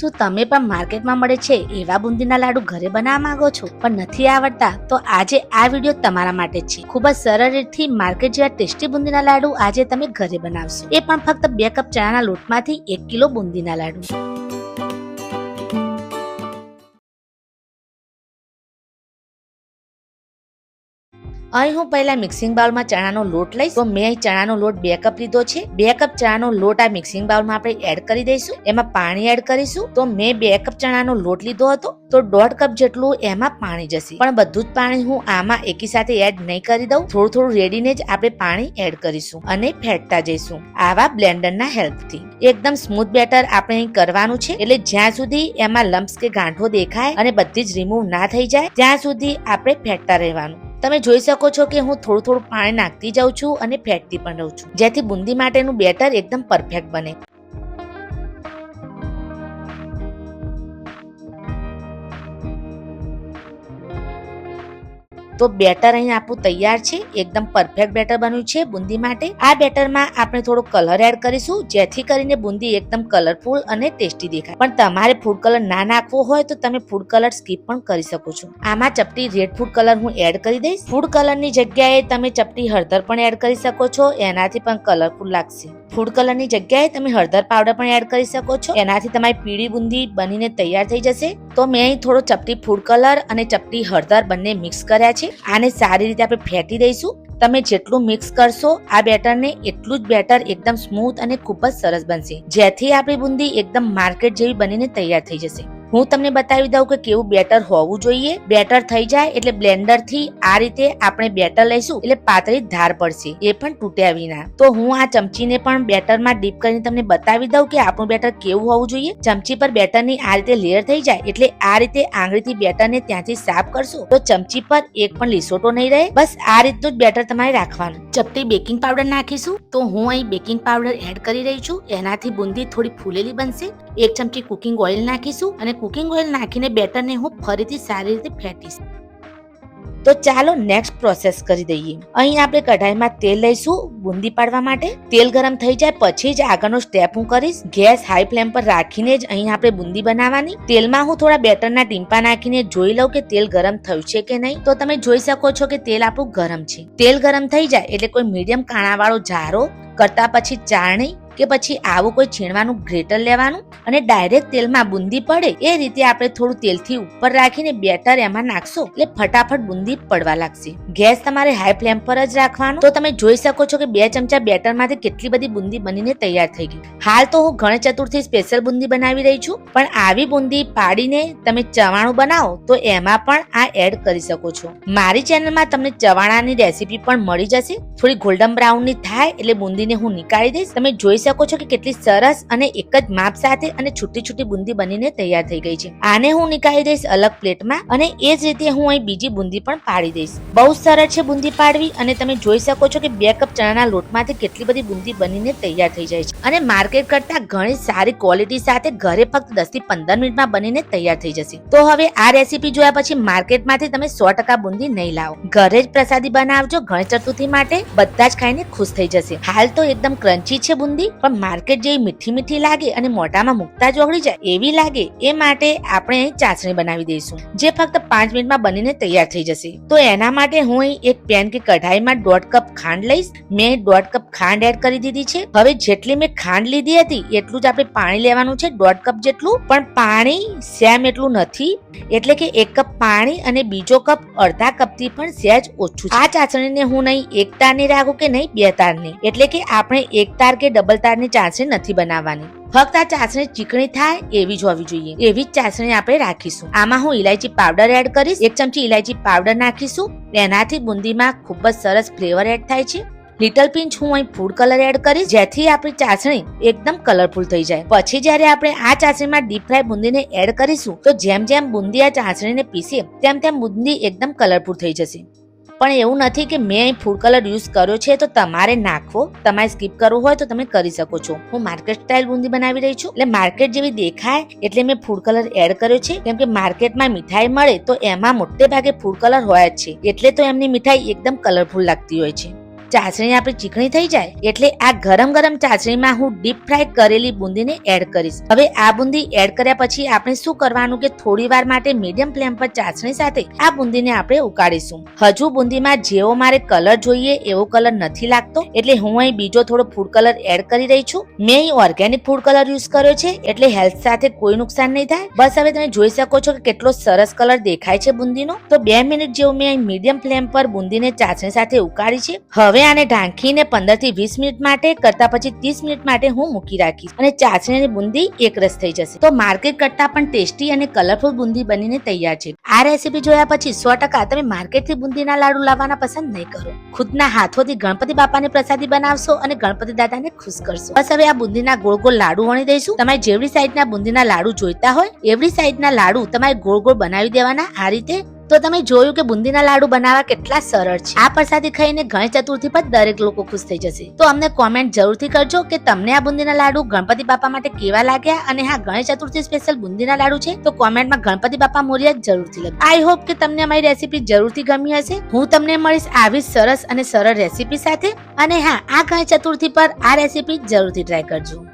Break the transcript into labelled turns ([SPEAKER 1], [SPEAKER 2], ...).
[SPEAKER 1] શું તમે પણ માર્કેટમાં મળે છે એવા બુંદીના લાડુ ઘરે બનાવવા માંગો છો? પણ નથી આવડતા, તો આજે આ વીડિયો તમારા માટે છે. ખૂબ જ સરળ રીતથી માર્કેટ જેવા ટેસ્ટી બુંદીના લાડુ આજે તમે ઘરે બનાવશો. એ પણ ફક્ત બે કપ ચણાના લોટમાંથી એક કિલો બુંદીના લાડુ. અહીં હું પહેલા મિક્સિંગ બાઉલમાં ચણાનો લોટ લઈશ. તો મેં ચણાનો લોટ બે કપ લીધો છે. બે કપ ચણાનો લોટ આ મિક્સિંગ બાઉલમાં આપણે એડ કરી દઈશું. એમાં પાણી એડ કરીશું. તો મેં બે કપ ચણાનો લોટ લીધો હતો. તો દોઢ કપ જેટલું એમાં પાણી જશે. પણ બધું જ પાણી હું આમાં એકી સાથે એડ નહીં કરી દઉં. થોડું થોડું રેડીને જ આપણે પાણી એડ કરીશું અને ફેટતા જઈશું. આવા બ્લેન્ડરના હેલ્પથી એકદમ સ્મૂથ બેટર આપણે અહીં કરવાનું છે. એટલે જ્યાં સુધી એમાં લમ્પ્સ કે ગાંઠો દેખાય અને બધી જ રિમૂવ ના થઈ જાય, ત્યાં સુધી આપણે ફેટતા રહેવાનું. તમે જોઈ શકો છો કે હું થોડું થોડું પાણી નાખતી જાઉં છું અને ફેટતી પણ રહું છું, જેથી બુંદી માટેનું બેટર એકદમ પરફેક્ટ બને. તો બેટર અહીં આપણું તૈયાર છે, એકદમ પરફેક્ટ બેટર બન્યું છે બુંદી માટે. આ બેટરમાં આપણે થોડો કલર એડ કરીશું, જેથી કરીને બુંદી એકદમ કલરફુલ અને ટેસ્ટી દેખાય. પણ તમારે ફૂડ કલર ના નાખવો હોય તો તમે ફૂડ કલર સ્કીપ પણ કરી શકો છો. આમાં ચપટી રેડ ફૂડ કલર હું એડ કરી દઈશ. ફૂડ કલરની જગ્યાએ તમે ચપટી હળદર પણ એડ કરી શકો છો, એનાથી પણ કલરફુલ લાગશે. ફૂડ કલરની જગ્યાએ તમે હળદર પાવડર પણ એડ કરી શકો છો, એનાથી તમારી પીળી બુંદી બનીને તૈયાર થઈ જશે. તો મેં અહીં થોડો ચપટી ફૂડ કલર અને ચપટી હળદર બંને મિક્સ કર્યા છે. આને સારી રીતે આપણે ફેટી દઈશું. તમે જેટલું મિક્સ કરશો આ બેટરને એટલું જ બેટર એકદમ સ્મૂથ અને ખૂબ જ સરસ બનશે. જેથી આપણી બુંદી એકદમ માર્કેટ જેવી બનીને તૈયાર થઈ જશે. હું તમને બતાવી દઉં કે કેવું બેટર હોવું જોઈએ. બેટર થઈ જાય એટલે બ્લેન્ડરથી આ રીતે આપણે બેટર લઈશું એટલે પાતળી ધાર પડશે. એ પણ તૂટ્યા વિના. તો હું આ ચમચીને પણ બેટરમાં ડીપ કરીને તમને બતાવી દઉં કે આપણું બેટર કેવું હોવું જોઈએ. ચમચી પર બેટરની આ રીતે લેયર થઈ જાય એટલે આ રીતે આંગળીથી બેટરને ત્યાંથી સાફ કરશો. તો ચમચી પર એક પણ લીસોટો નહીં રહે. બસ આ રીતનું જ બેટર તમારે રાખવાનું. ચપટી બેકિંગ પાવડર નાખીશું. તો હું અહીં બેકિંગ પાવડર એડ કરી રહી છું. એનાથી બુંદી થોડી ફૂલેલી બનશે. એક ચમચી કુકિંગ ઓઇલ નાખીશું અને કુકિંગ ઓઇલ નાખીને બેટરને હું ફરીથી સારી રીતે ફેટીશ. તો ચાલો નેક્સ્ટ પ્રોસેસ કરી દઈએ. અહીં આપણે કઢાઈમાં તેલ લઈશું બુંદી પાડવા માટે. તેલ ગરમ થઈ જાય પછી જ આગળનો સ્ટેપ હું કરીશ. ગેસ હાઈ ફ્લેમ પર રાખીને જ અહીં આપણે બુંદી બનાવવાની. તેલમાં હું થોડા બેટરના ટીમ્પા નાખીને જોઈ લઉં કે તેલ ગરમ થયું છે કે નહીં. તો તમે જોઈ શકો છો કે તેલ આપણું ગરમ છે. તેલ ગરમ થઈ જાય એટલે કોઈ મીડિયમ કાણાવાળો જારો કરતા પછી ચારણી કે પછી આવું કોઈ છીણવાનું ગ્રેટર લેવાનું અને ડાયરેક્ટ તેલમાં બુંદી પડે એ રીતે આપણે થોડું તેલથી ઉપર રાખીને બેટર એમાં નાખશો એટલે ફટાફટ બુંદી પડવા લાગશે. ગેસ તમારે હાઈ ફ્લેમ પર જ રાખવાનો. તો તમે જોઈ શકો છો કે બે ચમચા બેટરમાંથી કેટલી બધી બુંદી બનીને તૈયાર થઈ ગઈ. હાલ તો હું ગણેશ ચતુર્થી સ્પેશિયલ બુંદી બનાવી રહી છું, પણ આવી બુંદી પાડીને તમે ચવાણું બનાવો તો એમાં પણ આ એડ કરી શકો છો. મારી ચેનલમાં તમને ચવાણાની રેસીપી પણ મળી જશે. થોડી ગોલ્ડન બ્રાઉનની થાય એટલે બુંદીને હું નીકાળી દઈશ. તમે જોઈ શકો છો કે કેટલી સરસ અને એક જ માપ સાથે અને છૂટી છૂટી બુંદી બનીને તૈયાર થઈ ગઈ છે. આને હું નીકાળી દઈશ અલગ પ્લેટમાં અને એ જ રીતે હું અહીં બીજી બુંદી પણ પાડી દઈશ. બહુ સરળ છે બુંદી પાડવી અને તમે જોઈ શકો છો કે બે કપ ચણાના લોટમાંથી કેટલી બધી બુંદી બનીને તૈયાર થઈ જાય છે. અને માર્કેટ કરતા ઘણી સારી ક્વોલિટી સાથે ઘરે ફક્ત દસથી પંદર મિનિટમાં બનીને તૈયાર થઈ જશે. તો હવે આ રેસીપી જોયા પછી માર્કેટમાંથી તમે સો ટકા બુંદી નહીં લાવો. ઘરે જ પ્રસાદી બનાવજો ગણેશ ચતુર્થી માટે. બધા જ ખાઈને ખુશ થઈ જશે. હાલ તો એકદમ ક્રન્ચી છે બુંદી, પણ માર્કેટ જેવી મીઠી મીઠી લાગે અને મોઢામાં મુકતા જ ઓગળી જાય એવી લાગે, એ માટે આપણે ચાસણી બનાવી દઈશું, જે ફક્ત પાંચ મિનિટમાં બનીને તૈયાર થઈ જશે. તો એના માટે હું એક પેન કે કઢાઈમાં દોઢ કપ ખાંડ લઈશ. મેં દોઢ કપ ખાંડ એડ કરી દીધી છે. હવે જેટલી મેં ખાંડ લીધી હતી, એટલું જ આપણે પાણી લેવાનું છે, દોઢ કપ જેટલું. પણ પાણી સેમ એટલું નથી, એટલે કે એક કપ પાણી અને બીજો કપ અડધા કપથી પણ સહેજ ઓછું આ ચાસણીને હું નહીં, એક તારની રાખું કે નહીં, બે તારની? એટલે કે આપણે એક તાર કે ડબલ તારની ચાસણી નથી બનાવવાની. ફક્ત આ ચાસણી ચીકણી થાય એવી જ હોવી જોઈએ. એવી જ ચાસણી આપણે રાખીશું. આમાં હું ઇલાયચી પાવડર એડ કરીશ. એક ચમચી ઇલાયચી પાવડર નાખીશું. એનાથી બુંદીમાં ખૂબ જ સરસ ફ્લેવર એડ થાય છે. લિટલ પિંચ હું અહીં ફૂડ કલર એડ કરીશ, જેથી આપણી ચાસણી એકદમ કલરફુલ થઈ જાય. પછી જ્યારે આપણે આ ચાસણીમાં ડીપ ફ્રાય બુંદીને એડ કરીશું, તો જેમ જેમ બુંદી આ ચાસણીને પીસે, તેમ તેમ બુંદી એકદમ કલરફુલ થઈ જશે. પણ એવું નથી કે મેં ફૂડ કલર યુઝ કર્યો છે તો તમારે નાખવો. તમારે સ્કીપ કરવું હોય તો તમે કરી શકો છો. હું માર્કેટ સ્ટાઇલ બુંદી બનાવી રહી છું. એટલે માર્કેટ જેવી દેખાય એટલે મેં ફૂડ કલર એડ કર્યો છે. કેમ કે માર્કેટમાં મીઠાઈ મળે તો એમાં મોટે ભાગે ફૂડ કલર હોય જ છે. એટલે તો એમની મીઠાઈ એકદમ કલરફુલ લાગતી હોય છે. ચાસણી આપણી ચીકણી થઈ જાય, એટલે આ ગરમ ગરમ ચાસણીમાં હું ડીપ ફ્રાય કરેલી બુંદીને એડ કરીશ. હવે આ બુંદી એડ કર્યા પછી આપણે શું કરવાનું કે થોડી વાર માટે મીડિયમ ફ્લેમ પર ચાસણી સાથે આ બુંદીને આપણે ઉકાળીશું. હજુ બુંદીમાં જેવો મારે કલર જોઈએ એવો કલર નથી લાગતો, એટલે હું અહીં બીજો થોડો ફૂડ કલર એડ કરી રહી છું. મેં ઓર્ગેનિક ફૂડ કલર યુઝ કર્યો છે, એટલે હેલ્થ સાથે કોઈ નુકસાન નહીં થાય. બસ હવે તમે જોઈ શકો છો કે કેટલો સરસ કલર દેખાય છે બુંદીનો. તો બે મિનિટ જેવું મેં અહીં મીડિયમ ફ્લેમ પર બુંદીને ચાસણી સાથે ઉકાળી છે. હવે આને ઢાંકીને પંદરથી વીસ મિનિટ માટે કરતા પછી ત્રીસ મિનિટ માટે હું મૂકી રાખીશ. અને ચાસણીની બુંદી એકરસ થઈ જશે. તો માર્કેટ કરતા પણ ટેસ્ટી અને કલરફુલ બુંદી બનીને તૈયાર છે. આ રેસીપી જોયા પછી સો ટકા તમે માર્કેટથી બુંદીના લાડુ લાવવાના પસંદ નહીં કરો. ખુદના હાથોથી ગણપતિ બાપાની પ્રસાદી બનાવશો અને ગણપતિ દાદાને ખુશ કરશો. બસ હવે આ બુંદીના ગોળ ગોળ લાડુ વણી દઈશું. તમારે જેવડી સાઈઝના બુંદીના લાડુ જોઈતા હોય, એવડી સાઈઝના લાડુ તમારે ગોળ ગોળ બનાવી દેવાના. આ રીતે તો તમે જોયું કે બુંદીના લાડુ બનાવવા કેટલા સરળ છે. આ પ્રસાદી ખાઈને ગણેશ ચતુર્થી પર દરેક લોકો ખુશ થઈ જશે. તો અમને કોમેન્ટ જરૂરથી કરજો કે તમને આ બુંદીના લાડુ ગણપતિ બાપા માટે કેવા લાગ્યા અને હા ગણેશ ચતુર્થી સ્પેશિયલ બુંદીના લાડુ છે તો કોમેન્ટમાં ગણપતિ બાપા મોરિયા જરૂરથી લખો આઈ હોપ કે તમને અમારી રેસીપી જરૂરથી ગમી હશે. હું તમને મળીશ આવી સરસ અને સરળ રેસીપી સાથે. અને હા, આ ગણેશ ચતુર્થી પર આ રેસીપી જરૂરથી ટ્રાય કરજો.